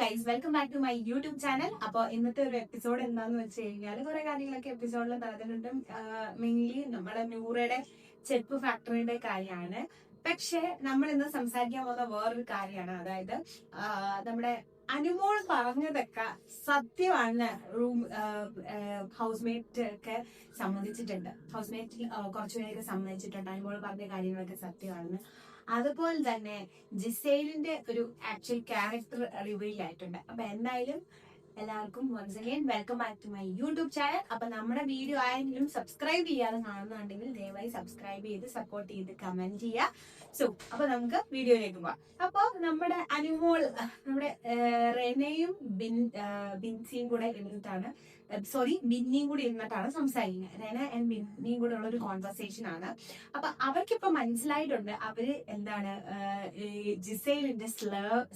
Guys welcome back to my YouTube channel. അപ്പോൾ ഇന്നത്തെ ഒരു എപ്പിസോഡ് എന്താന്ന് വെച്ച് കഴിഞ്ഞാൽ കുറെ കാര്യങ്ങളൊക്കെ എപ്പിസോഡിൽ പറഞ്ഞിട്ടുണ്ട്. മെയിൻലി നമ്മുടെ നൂറയുടെ ചെരുപ്പ് ഫാക്ടറിയുടെ കാര്യമാണ്. പക്ഷെ നമ്മൾ ഇന്ന് സംസാരിക്കാൻ പോകുന്ന വേറൊരു കാര്യമാണ്. അതായത് നമ്മുടെ അനുമോൾ പറഞ്ഞതൊക്കെ സത്യമാണ്. റൂം ഹൗസ് മേറ്റ് ഒക്കെ സമ്മതിച്ചിട്ടുണ്ട് ഹൗസ് മേറ്റിൽ കുറച്ചു പേരൊക്കെ സമ്മതിച്ചിട്ടുണ്ട് അനുമോൾ പറഞ്ഞ കാര്യങ്ങളൊക്കെ സത്യമാണെന്ന്. അതുപോലെ തന്നെ ജിസൈലിന്റെ ഒരു ആക്ച്വൽ ക്യാരക്ടർ റിവീൽ ആയിട്ടുണ്ട്. അപ്പൊ എന്തായാലും എല്ലാവർക്കും once again welcome back to my YouTube channel അപ്പൊ നമ്മുടെ വീഡിയോ ആരെങ്കിലും സബ്സ്ക്രൈബ് ചെയ്യാതെ കാണുന്നുണ്ടെങ്കിൽ ദയവായി സബ്സ്ക്രൈബ് ചെയ്ത് സപ്പോർട്ട് ചെയ്ത് കമന്റ് ചെയ്യുക. സോ അപ്പൊ നമുക്ക് വീഡിയോയിലേക്ക് പോവാം. അപ്പൊ നമ്മുടെ അനുമോൾ നമ്മുടെ റെനയും ബിൻ ബിൻസിയും കൂടെ ഇരുന്നിട്ടാണ് സോറി ബിന്നിയും കൂടി ഇരുന്നിട്ടാണ് സംസാരിക്കുന്നത്. റെന ആൻഡ് ബിന്നിയും കൂടെ ഉള്ള ഒരു കോൺവെർസേഷൻ ആണ്. അപ്പൊ അവർക്കിപ്പോ മനസ്സിലായിട്ടുണ്ട് അവർ എന്താണ് ജിസൈലിന്റെ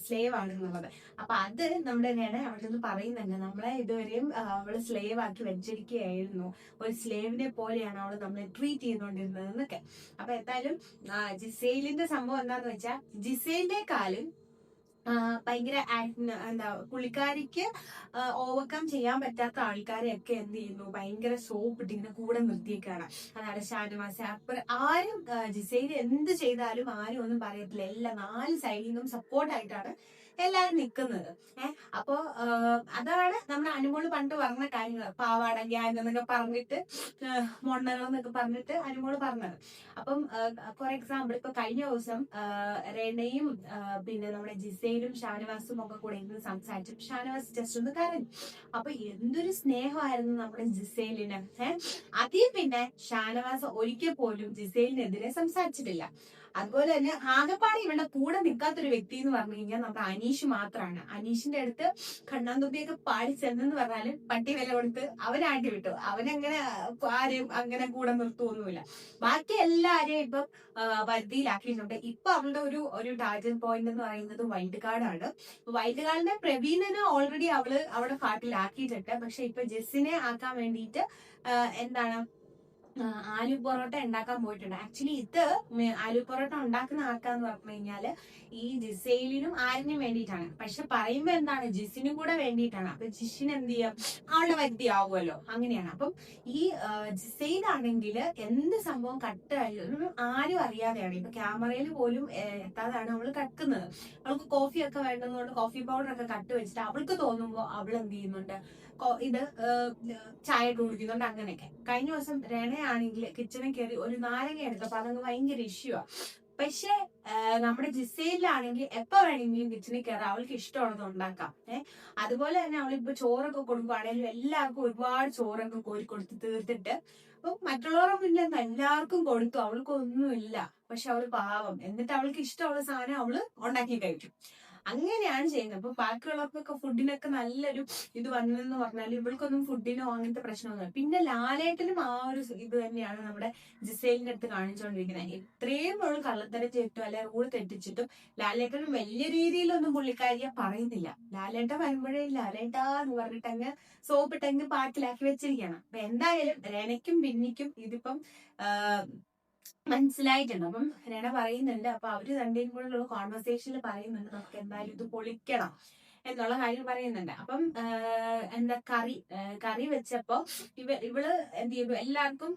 സ്ലേവ് ആണെന്നുള്ളത്. അപ്പൊ അത് നമ്മുടെ റെന അവിടെ നിന്ന് പറയുന്നുണ്ട് നമ്മളെ ഇതുവരെയും അവൾ സ്ലേവ് ആക്കി വെച്ചിരിക്കുകയായിരുന്നു. ഒരു സ്ലേവിനെ പോലെയാണ് അവൾ നമ്മളെ ട്രീറ്റ് ചെയ്തുകൊണ്ടിരുന്നത് എന്നൊക്കെ അപ്പൊ എന്തായാലും ജിസേലിന്റെ സംഭവം എന്താന്ന് വെച്ചാൽ ജിസേലിന്റെ ആഹ് ഭയങ്കര എന്താ പുള്ളിക്കാരിക്ക് ഓവർകം ചെയ്യാൻ പറ്റാത്ത ആൾക്കാരെയൊക്കെ എന്ത് ചെയ്യുന്നു? ഭയങ്കര സോപ്പ് ഇട്ടിങ്ങനെ കൂടെ നിർത്തിയേക്കാണ്. അതാണ് ഷാനവാസ്. അപ്പർ ആരും ജിസൈന് എന്ത് ചെയ്താലും ആരും ഒന്നും പറയത്തില്ല. എല്ലാ നാല് സൈഡിൽ നിന്നും സപ്പോർട്ടായിട്ടാണ് എല്ലാരും നിൽക്കുന്നത് ഏഹ് അപ്പോ അതാണ് നമ്മുടെ അനുമോൾ പണ്ട് പറഞ്ഞ കാര്യങ്ങൾ. പാവാട ഗ്യാങ് എന്നൊക്കെ പറഞ്ഞിട്ട് മൊണ്ണലോ എന്നൊക്കെ പറഞ്ഞിട്ട് അനുമോൾ പറഞ്ഞത്. അപ്പം ഫോർ എക്സാമ്പിൾ ഇപ്പൊ കഴിഞ്ഞ ദിവസം റെനയും പിന്നെ നമ്മുടെ ജിസൈലും ഷാനവാസും ഒക്കെ കൂടെ ഇരുന്ന് സംസാരിച്ചു. ഷാനവാസ് ജസ്റ്റ് ഒന്ന് കരഞ്ഞു. അപ്പൊ എന്തൊരു സ്നേഹമായിരുന്നു നമ്മുടെ ജിസേലിന് ഏഹ് അതിൽ പിന്നെ ഷാനവാസ് ഒരിക്കൽ പോലും ജിസേലിനെതിരെ സംസാരിച്ചിട്ടില്ല. അതുപോലെ തന്നെ ആകെപ്പാടെ ഇവളുടെ കൂടെ നിൽക്കാത്തൊരു വ്യക്തി എന്ന് പറഞ്ഞു കഴിഞ്ഞാൽ നമ്മുടെ അനീഷ് മാത്രമാണ് അനീഷിന്റെ അടുത്ത് കണ്ണാന്തൊപ്പിയൊക്കെ പാടി ചെന്നെന്ന് പറഞ്ഞാൽ പട്ടി വില കൊടുത്ത് അവനാട്ടി വിട്ടു. അവനങ്ങനെ ആരെയും അങ്ങനെ കൂടെ നിർത്തുവൊന്നുമില്ല. ബാക്കി എല്ലാരെയും ഇപ്പം വരുതിയിലാക്കിയിട്ടുണ്ട് ഇപ്പൊ അവളുടെ ഒരു ഒരു ടാർജറ്റ് പോയിന്റ് എന്ന് പറയുന്നത് വൈൽഡ് കാർഡാണ്. വൈൽഡ് കാർഡിനെ പ്രവീണനെ ഓൾറെഡി അവൾ അവിടെ കാട്ടിലാക്കിയിട്ടുണ്ട് പക്ഷെ ഇപ്പൊ ജെസ്സിനെ ആക്കാൻ വേണ്ടിയിട്ട് എന്താണ് ആലു പൊറോട്ട ഉണ്ടാക്കാൻ പോയിട്ടുണ്ട്. ആക്ച്വലി ഇത് ആലു പൊറോട്ട ഉണ്ടാക്കുന്ന ആൾക്കാന്ന് പറഞ്ഞു കഴിഞ്ഞാൽ ഈ ജിസൈലിനും ആരിനും വേണ്ടിയിട്ടാണ്. പക്ഷെ പറയുമ്പോ എന്താണ്? ജിസിനും കൂടെ വേണ്ടിയിട്ടാണ്. അപ്പൊ ജിഷിന് എന്ത് ചെയ്യാം? ആളുടെ വ്യക്തി ആവുമല്ലോ. അങ്ങനെയാണ്. അപ്പം ഈ ജിസൈലാണെങ്കിൽ എന്ത് സംഭവം കട്ട് കഴിഞ്ഞാലും ആരും അറിയാതെയാണ്. ഇപ്പൊ ക്യാമറയിൽ പോലും എത്താതാണ് അവൾ കക്കുന്നത് അവൾക്ക് കോഫി ഒക്കെ വേണ്ടതുകൊണ്ട് കോഫി പൗഡർ ഒക്കെ കട്ട് വെച്ചിട്ട് അവൾക്ക് തോന്നുമ്പോ അവൾ എന്ത് ചെയ്യുന്നുണ്ട് ഇത് ചായ കുടിക്കുന്നുണ്ട് അങ്ങനെയൊക്കെ. കഴിഞ്ഞ ദിവസം രണയാണെങ്കിൽ കിച്ചണിൽ കയറി ഒരു നാരങ്ങ എടുത്തപ്പോ അതങ്ങ് ഭയങ്കര ഇഷ്യൂ ആ. പക്ഷെ നമ്മുടെ ജിസയിലാണെങ്കിൽ എപ്പോ വേണമെങ്കിലും കിച്ചണിൽ കയറാം. അവൾക്ക് ഇഷ്ടമുള്ളത് ഉണ്ടാക്കാം. ഏഹ് അതുപോലെ തന്നെ അവളിപ്പോ ചോറൊക്കെ കൊടുക്കുവാണെങ്കിലും എല്ലാവർക്കും ഒരുപാട് ചോറൊക്കെ കോരി കൊടുത്ത് തീർത്തിട്ട് അപ്പൊ മറ്റുള്ളവരുടെ മുന്നിൽ എല്ലാവർക്കും കൊടുത്തു അവൾക്കൊന്നുമില്ല. പക്ഷെ അവൾ പാവം. എന്നിട്ട് അവൾക്ക് ഇഷ്ടമുള്ള സാധനം അവൾ ഉണ്ടാക്കി കഴിക്കും. അങ്ങനെയാണ് ചെയ്യുന്നത്. അപ്പൊ ബാക്കിയുള്ളവർക്കൊക്കെ ഫുഡിനൊക്കെ നല്ലൊരു ഇത് വന്നതെന്ന് പറഞ്ഞാൽ ഇവൾക്കൊന്നും ഫുഡിനോ അങ്ങനത്തെ പ്രശ്നമൊന്നുമില്ല. പിന്നെ ലാലേട്ടനും ആ ഒരു ഇത് തന്നെയാണ് നമ്മുടെ ജിസൈലിന്റെ അടുത്ത് കാണിച്ചുകൊണ്ടിരിക്കുന്നത് എത്രയും അവൾ കള്ളത്തരം ചെയ്തിട്ടും അല്ലെ റൂൾ തെറ്റിച്ചിട്ടും ലാലേട്ടനും വലിയ രീതിയിലൊന്നും പുള്ളിക്കാരിയെ പറയുന്നില്ല. ലാലേട്ട വരുമ്പോഴേ ലാലേട്ടാ എന്ന് പറഞ്ഞിട്ട് അങ്ങ് സോപ്പിട്ടങ്ങ് പാട്ടിലാക്കി വെച്ചിരിക്കുകയാണ്. അപ്പൊ എന്തായാലും രനയ്ക്കും ബിന്നിക്കും ഇതിപ്പം മനസ്സിലായിട്ടുണ്ട്. അപ്പം രേണ പറയുന്നുണ്ട്. അപ്പൊ അവർ രണ്ടേരും കൂടെ ഉള്ള കോൺവെർസേഷനിൽ പറയുന്നുണ്ട്. നമുക്ക് എന്തായാലും ഇത് പൊളിക്കണം. എന്നുള്ള കാര്യം പറയുന്നുണ്ട്. അപ്പം എന്താ കറി കറി വെച്ചപ്പോ ഇവ ഇവൾ എന്ത് ചെയ്തു? എല്ലാവർക്കും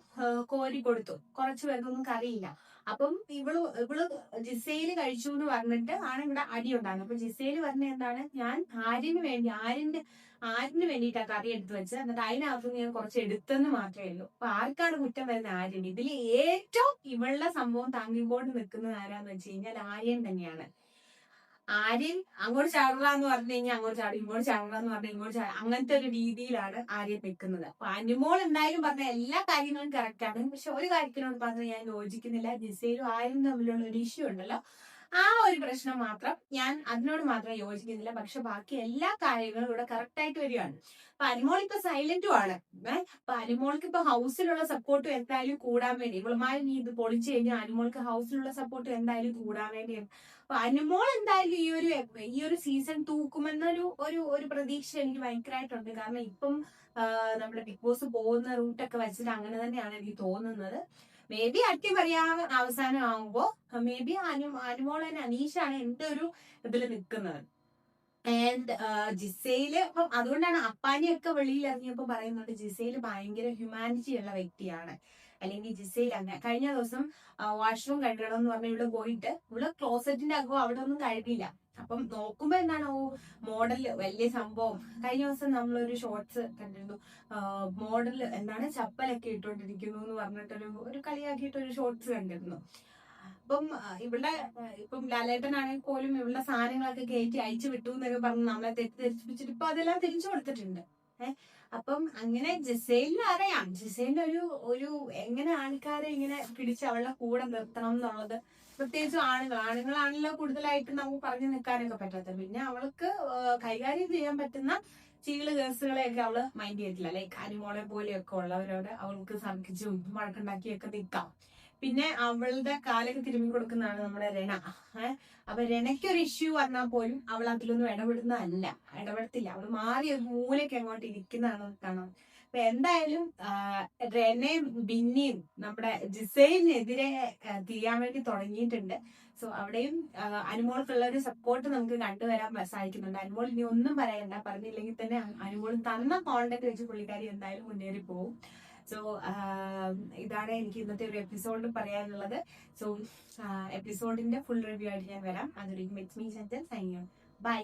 കോരി കൊടുത്തു. കുറച്ചു പേർക്കൊന്നും കറിയില്ല. അപ്പം ഇവൾ ഇവൾ ജിസയിൽ കഴിച്ചു എന്ന് പറഞ്ഞിട്ട് ആണ് ഇവിടെ അടി ഉണ്ടാകുന്നത് അപ്പൊ ജിസയിൽ പറഞ്ഞ എന്താണ്? ഞാൻ ആരിന് വേണ്ടി ആരിന്റെ ആരിന് വേണ്ടിയിട്ടാ കറി എടുത്തു വെച്ചത്. എന്നിട്ട് അതിനകത്ത് ഞാൻ കുറച്ച് എടുത്തെന്ന് മാത്രമേ ഉള്ളൂ. അപ്പൊ ആർക്കാണ് കുറ്റം വരുന്ന ആര്യൻ ഇതിൽ ഏറ്റവും ഇവളുടെ സംഭവം താങ്ങിക്കൊണ്ട് നിൽക്കുന്നത് ആരാന്ന് വെച്ച് കഴിഞ്ഞാൽ ആര്യൻ തന്നെയാണ്. ആര്യൻ അങ്ങോട്ട് ചാടുക എന്ന് പറഞ്ഞു കഴിഞ്ഞാൽ അങ്ങോട്ട് ചാടും ഇങ്ങോട്ട് ചാടുക എന്ന് പറഞ്ഞാൽ ഇങ്ങോട്ട് ചാടും. അങ്ങനത്തെ ഒരു രീതിയിലാണ് ആര്യൻ നിൽക്കുന്നത് അപ്പൊ അനുമോൾ എന്തായാലും പറഞ്ഞ എല്ലാ കാര്യങ്ങളും കറക്റ്റ് ആണ്. പക്ഷെ ഒരു കാര്യത്തിനോട് പറഞ്ഞാൽ ഞാൻ യോജിക്കുന്നില്ല. ജിസയിലും ആരും തമ്മിലുള്ള ഒരു ഇഷ്യൂ ഉണ്ടല്ലോ. ആ ഒരു പ്രശ്നം മാത്രം ഞാൻ അതിനോട് മാത്രം യോജിക്കുന്നില്ല. പക്ഷെ ബാക്കി എല്ലാ കാര്യങ്ങളും ഇവിടെ കറക്റ്റ് ആയിട്ട് വരികയാണ്. അനുമോൾ ഇപ്പൊ സൈലന്റും ആണ്. അനുമോൾക്ക് ഇപ്പൊ ഹൗസിലുള്ള സപ്പോർട്ട് എന്തായാലും കൂടാൻ വേണ്ടി. ഇവളുമാരി നീ ഇത് പൊളിച്ചു കഴിഞ്ഞാൽ അനുമോൾക്ക് ഹൗസിലുള്ള സപ്പോർട്ട് എന്തായാലും കൂടാൻ വേണ്ടിയാണ്. അപ്പൊ അനുമോൾ എന്തായാലും ഈ ഒരു ഈ ഒരു സീസൺ തൂക്കുമെന്നൊരു ഒരു ഒരു പ്രതീക്ഷ എനിക്ക് ഭയങ്കരമായിട്ടുണ്ട് കാരണം ഇപ്പം നമ്മുടെ ബിഗ് ബോസ് പോകുന്ന റൂട്ടൊക്കെ വെച്ചിട്ട് അങ്ങനെ തന്നെയാണ് എനിക്ക് തോന്നുന്നത്. മേ ബി അട്ടിമറിയാൻ അവസാനം ആകുമ്പോ മേ ബി അനു അനുമോളൻ അനീഷാണ് എന്റെ ഒരു ഇതിൽ നിൽക്കുന്നത് ആൻഡ് ജിസയിൽ അപ്പം അതുകൊണ്ടാണ് അപ്പാനിയൊക്കെ വെളിയിൽ ഇറങ്ങിയപ്പോൾ പറയുന്നുണ്ട് ജിസയിൽ ഭയങ്കര ഹ്യൂമാനിറ്റി ഉള്ള വ്യക്തിയാണ്. അല്ലെങ്കിൽ ജിസയിൽ അങ്ങനെ കഴിഞ്ഞ ദിവസം വാഷ്റൂം കഴുകണം എന്ന് പറഞ്ഞ ഇവിടെ പോയിട്ട് ഇവിടെ ക്ലോസറ്റിന്റെ അകവും അവിടെ ഒന്നും കഴുകില്ല അപ്പം നോക്കുമ്പോ എന്താണ് ഓ മോഡൽ വലിയ സംഭവം. കഴിഞ്ഞ ദിവസം നമ്മളൊരു ഷോർട്സ് കണ്ടിരുന്നു. മോഡൽ എന്താണ് ചപ്പലൊക്കെ ഇട്ടുകൊണ്ടിരിക്കുന്നു എന്ന് പറഞ്ഞിട്ടൊരു ഒരു കളിയാക്കിയിട്ട് ഒരു ഷോർട്സ് കണ്ടിരുന്നു. അപ്പം ഇവിടെ ഇപ്പം ലാലേട്ടനാണെങ്കിൽ പോലും ഇവിടെ സാധനങ്ങളൊക്കെ കയറ്റി അയച്ചു വിട്ടു എന്നൊക്കെ പറഞ്ഞ് നമ്മളെ തെറ്റിദ്ധരിപ്പിച്ചിട്ട് ഇപ്പൊ അതെല്ലാം തിരിച്ചു കൊടുത്തിട്ടുണ്ട്. ഏഹ് അപ്പം അങ്ങനെ ജിസൈലിന് അറിയാം. ജിസൈലിന്റെ ഒരു ഒരു എങ്ങനെ ആൾക്കാരെ ഇങ്ങനെ പിടിച്ച് അവളുടെ കൂടെ നിർത്തണം എന്നുള്ളത് പ്രത്യേകിച്ചും ആണുങ്ങൾ ആണുങ്ങളാണല്ലോ കൂടുതലായിട്ട് നമുക്ക് പറഞ്ഞു നിൽക്കാനൊക്കെ പറ്റാത്തത്. പിന്നെ അവൾക്ക് കൈകാര്യം ചെയ്യാൻ പറ്റുന്ന ചീൾ കേസുകളെയൊക്കെ അവൾ മൈൻഡ് ചെയ്തിട്ടില്ല. ലൈക്ക് അനിമോളെ പോലെയൊക്കെ ഉള്ളവരോട് അവൾക്ക് സർക്കിച്ചും വഴക്കുണ്ടാക്കിയൊക്കെ നിൽക്കാം. പിന്നെ അവളുടെ കാലൊക്കെ തിരുമ്മി കൊടുക്കുന്നതാണ് നമ്മുടെ രണ. ഏഹ് അപ്പൊ രണയ്ക്കൊരു ഇഷ്യൂ വന്നാൽ പോലും അവൾ അതിലൊന്നും ഇടപെടുന്നതല്ല. ഇടപെടത്തില്ല. അവൾ മാറി ഒരു മൂലയ്ക്ക് അങ്ങോട്ട് ഇരിക്കുന്നതാണ് കാണാൻ. അപ്പൊ എന്തായാലും രനയും ബിന്നിയും നമ്മുടെ ജിസൈലിനെതിരെ ആ, തിരിയാൻ വേണ്ടി തുടങ്ങിയിട്ടുണ്ട്. സോ അവിടെയും അനുമോൾക്കുള്ള ഒരു സപ്പോർട്ട് നമുക്ക് കണ്ടുവരാൻ സാധിക്കുന്നുണ്ട്. അനുമോൾ ഇനി ഒന്നും പറയണ്ട. പറഞ്ഞില്ലെങ്കിൽ തന്നെ അനുമോൾ തന്ന കോണ്ടന്റ് വെച്ച് പുള്ളിക്കാരി എന്തായാലും മുന്നേറി പോകും സോ ഇതാണ് എനിക്ക് ഇന്നത്തെ ഒരു എപ്പിസോഡിൽ പറയാനുള്ളത്. സോ എപ്പിസോഡിന്റെ ഫുൾ റിവ്യൂ ആയിട്ട് ഞാൻ വരാം. അതൊരു മിറ്റ്സ് മീ യു ബൈ